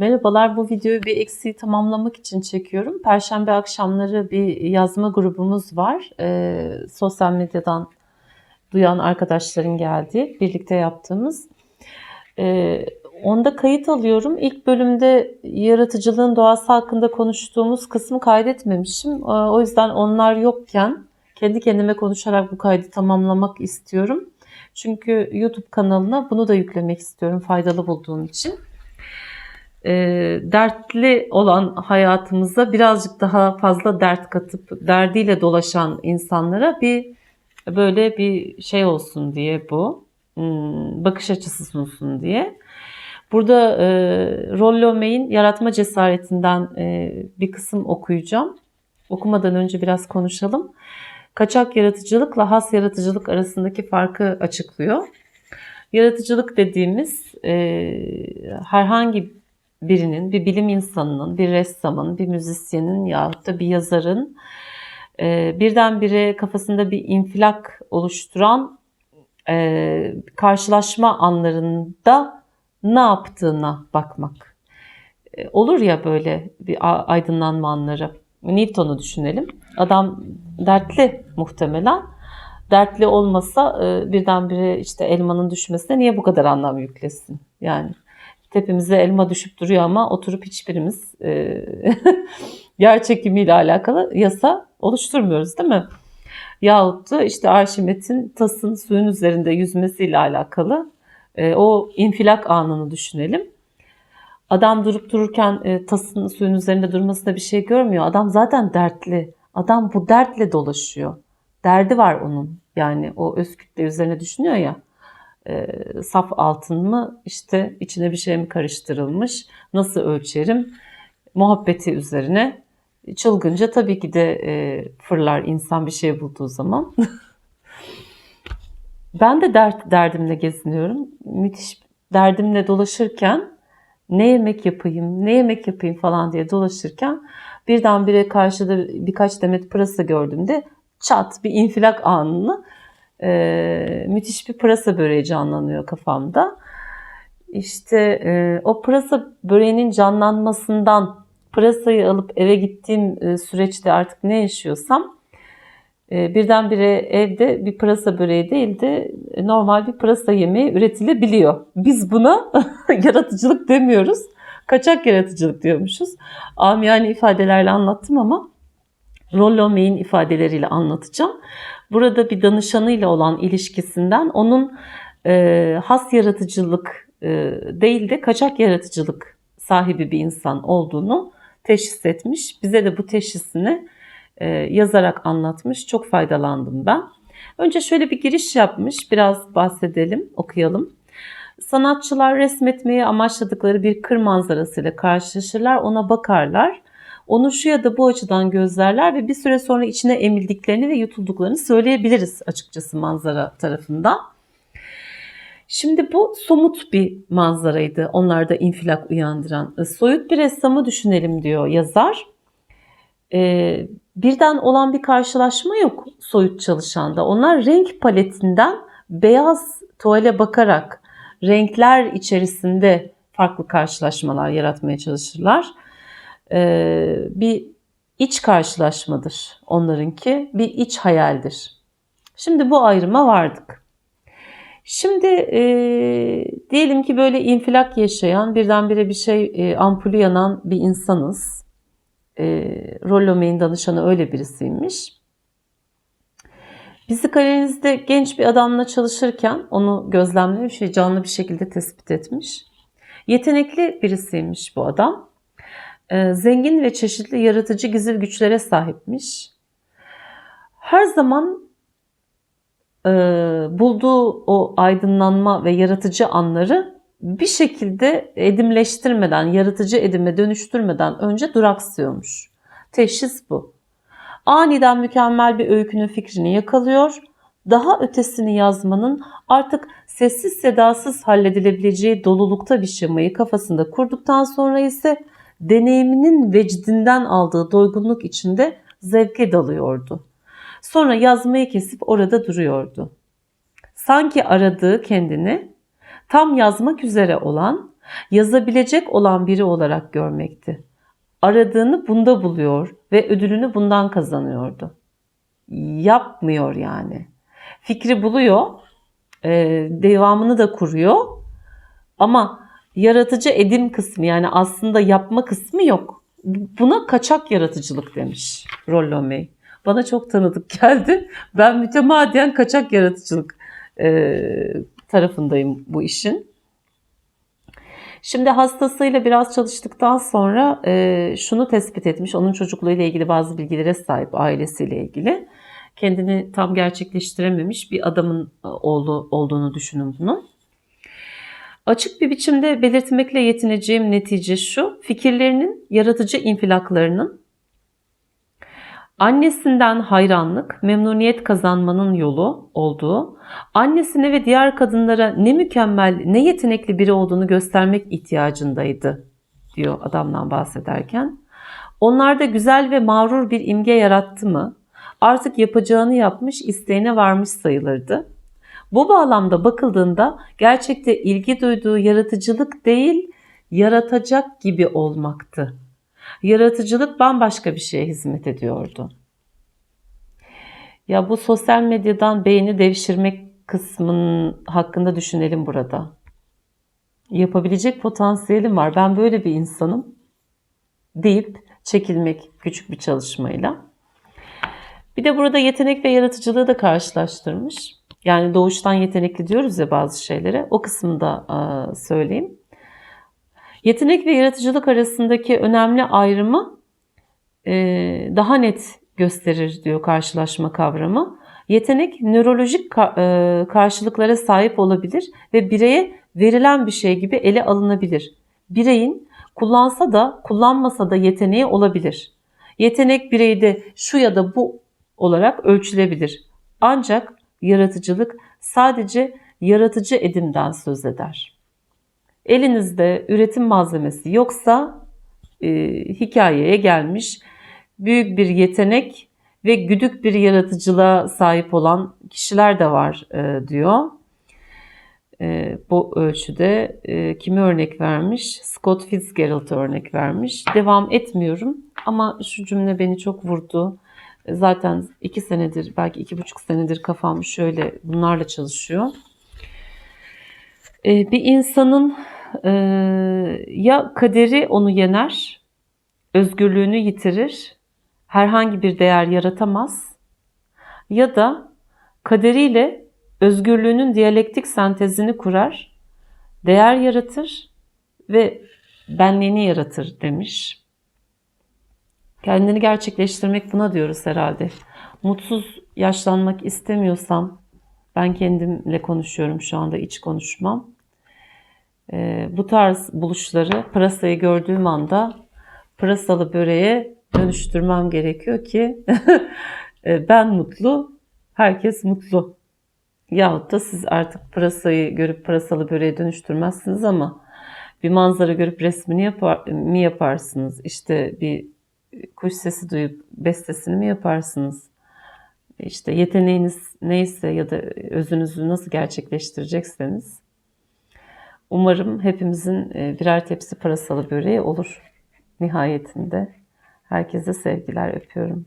Merhabalar, bu videoyu bir eksiği tamamlamak için çekiyorum. Perşembe akşamları bir yazma grubumuz var. Ee, sosyal medyadan duyan arkadaşların geldiği, birlikte yaptığımız. Ee, onda kayıt alıyorum. İlk bölümde yaratıcılığın doğası hakkında konuştuğumuz kısmı kaydetmemişim. Ee, o yüzden onlar yokken kendi kendime konuşarak bu kaydı tamamlamak istiyorum. Çünkü YouTube kanalına bunu da yüklemek istiyorum faydalı bulduğum için e, dertli olan hayatımıza birazcık daha fazla dert katıp derdiyle dolaşan insanlara bir böyle bir şey olsun diye bu hmm, bakış açısı sunsun diye. Burada e, Rollo May'in yaratma cesaretinden e, bir kısım okuyacağım. Okumadan önce biraz konuşalım. Kaçak yaratıcılıkla has yaratıcılık arasındaki farkı açıklıyor. Yaratıcılık dediğimiz e, herhangi birinin, bir bilim insanının, bir ressamın, bir müzisyenin yahut da bir yazarın e, birdenbire kafasında bir infilak oluşturan e, karşılaşma anlarında ne yaptığına bakmak. E, olur ya böyle bir aydınlanma anları. Newton'u düşünelim. Adam dertli muhtemelen. Dertli olmasa e, birdenbire işte elmanın düşmesine niye bu kadar anlam yüklesin? Yani tepemize elma düşüp duruyor ama oturup hiçbirimiz e, yer çekimiyle alakalı yasa oluşturmuyoruz değil mi? Yahut da işte Arşimet'in tasın suyun üzerinde yüzmesiyle alakalı e, o infilak anını düşünelim. Adam durup dururken e, tasın suyun üzerinde durmasında bir şey görmüyor. Adam zaten dertli. Adam bu dertle dolaşıyor. Derdi var onun. Yani o öz kütle üzerine düşünüyor ya e, saf altın mı işte içine bir şey mi karıştırılmış nasıl ölçerim muhabbeti üzerine çılgınca tabii ki de e, fırlar insan bir şey bulduğu zaman. ben de dert derdimle geziniyorum. Müthiş derdimle dolaşırken ne yemek yapayım, ne yemek yapayım falan diye dolaşırken birdenbire karşıda birkaç demet pırasa gördüğümde çat bir infilak anını e, müthiş bir pırasa böreği canlanıyor kafamda. İşte e, o pırasa böreğinin canlanmasından pırasayı alıp eve gittiğim e, süreçte artık ne yaşıyorsam e, birdenbire evde bir pırasa böreği değil de normal bir pırasa yemeği üretilebiliyor. Biz buna yaratıcılık demiyoruz. Kaçak yaratıcılık diyormuşuz. Amiyane ifadelerle anlattım ama Rollo May'in ifadeleriyle anlatacağım. Burada bir danışanıyla olan ilişkisinden onun e, has yaratıcılık e, değil de kaçak yaratıcılık sahibi bir insan olduğunu teşhis etmiş. Bize de bu teşhisini e, yazarak anlatmış. Çok faydalandım ben. Önce şöyle bir giriş yapmış. Biraz bahsedelim, okuyalım. Sanatçılar resmetmeyi amaçladıkları bir kır manzarasıyla karşılaşırlar, ona bakarlar onu şu ya da bu açıdan gözlerler ve bir süre sonra içine emildiklerini ve yutulduklarını söyleyebiliriz açıkçası manzara tarafından. Şimdi bu somut bir manzaraydı onlarda infilak uyandıran. E, soyut bir ressamı düşünelim diyor yazar. Ee, birden olan bir karşılaşma yok soyut çalışanda. Onlar renk paletinden beyaz tuvale bakarak renkler içerisinde farklı karşılaşmalar yaratmaya çalışırlar e, bir iç karşılaşmadır onlarınki, bir iç hayaldir. Şimdi bu ayrıma vardık. Şimdi e, diyelim ki böyle infilak yaşayan, birdenbire bir şey e, ampulü yanan bir insanız. E, Rollo danışanı öyle birisiymiş. Psikalinizde genç bir adamla çalışırken onu gözlemlemiş ve canlı bir şekilde tespit etmiş. Yetenekli birisiymiş bu adam. Ee, zengin ve çeşitli yaratıcı gizil güçlere sahipmiş. Her zaman e, bulduğu o aydınlanma ve yaratıcı anları bir şekilde edimleştirmeden, yaratıcı edime dönüştürmeden önce duraksıyormuş. Teşhis bu. Aniden mükemmel bir öykünün fikrini yakalıyor. Daha ötesini yazmanın artık sessiz sedasız halledilebileceği dolulukta bir şemayı kafasında kurduktan sonra ise deneyiminin vecdinden aldığı doygunluk içinde zevke dalıyordu. Sonra yazmayı kesip orada duruyordu. Sanki aradığı kendini tam yazmak üzere olan Yazabilecek olan biri olarak görmekti. Aradığını bunda buluyor ve ödülünü bundan kazanıyordu. Yapmıyor yani. Fikri buluyor, e, devamını da kuruyor ama yaratıcı edim kısmı yani aslında yapma kısmı yok. Buna kaçak yaratıcılık demiş Rollo May. Bana çok tanıdık geldi. Ben mütemadiyen kaçak yaratıcılık e, tarafındayım bu işin. Şimdi hastasıyla biraz çalıştıktan sonra e, şunu tespit etmiş. Onun çocukluğuyla ilgili bazı bilgilere sahip ailesiyle ilgili. Kendini tam gerçekleştirememiş bir adamın e, oğlu olduğunu düşünün bunu. Açık bir biçimde belirtmekle yetineceğim netice şu. Fikirlerinin yaratıcı infilaklarının annesinden hayranlık, memnuniyet kazanmanın yolu olduğu, annesine ve diğer kadınlara ne mükemmel, ne yetenekli biri olduğunu göstermek ihtiyacındaydı diyor adamdan bahsederken. Onlarda güzel ve mağrur bir imge yarattı mı? Artık yapacağını yapmış, isteğine varmış sayılırdı. Bu bağlamda bakıldığında gerçekte ilgi duyduğu yaratıcılık değil, yaratacak gibi olmaktı. Yaratıcılık bambaşka bir şeye hizmet ediyordu. Ya bu sosyal medyadan beyni devşirmek kısmının hakkında düşünelim burada. Yapabilecek potansiyelim var. Ben böyle bir insanım deyip çekilmek küçük bir çalışmayla. Bir de burada yetenek ve yaratıcılığı da karşılaştırmış. Yani doğuştan yetenekli diyoruz ya bazı şeylere. O kısmını da söyleyeyim. Yetenek ve yaratıcılık arasındaki önemli ayrımı daha net gösterir diyor karşılaşma kavramı. Yetenek nörolojik karşılıklara sahip olabilir ve bireye verilen bir şey gibi ele alınabilir. Bireyin kullansa da kullanmasa da yeteneği olabilir. Yetenek bireyde şu ya da bu olarak ölçülebilir. Ancak yaratıcılık sadece yaratıcı edimden söz eder. Elinizde üretim malzemesi yoksa e, hikayeye gelmiş büyük bir yetenek ve güdük bir yaratıcılığa sahip olan kişiler de var e, diyor. E, bu ölçüde e, kimi örnek vermiş? Scott Fitzgerald örnek vermiş. Devam etmiyorum ama şu cümle beni çok vurdu. Zaten iki senedir belki iki buçuk senedir kafam şöyle bunlarla çalışıyor. E, bir insanın e, ya kaderi onu yener, özgürlüğünü yitirir, herhangi bir değer yaratamaz ya da kaderiyle özgürlüğünün diyalektik sentezini kurar, değer yaratır ve benliğini yaratır demiş. Kendini gerçekleştirmek buna diyoruz herhalde. Mutsuz yaşlanmak istemiyorsam ben kendimle konuşuyorum şu anda iç konuşmam. Ee, bu tarz buluşları pırasayı gördüğüm anda pırasalı böreğe dönüştürmem gerekiyor ki e, ben mutlu, herkes mutlu. Yahut da siz artık pırasayı görüp pırasalı böreğe dönüştürmezsiniz ama bir manzara görüp resmini yapar, mi yaparsınız? İşte bir kuş sesi duyup bestesini mi yaparsınız? İşte yeteneğiniz neyse ya da özünüzü nasıl gerçekleştirecekseniz umarım hepimizin e, birer tepsi pırasalı böreği olur nihayetinde. Herkese sevgiler öpüyorum.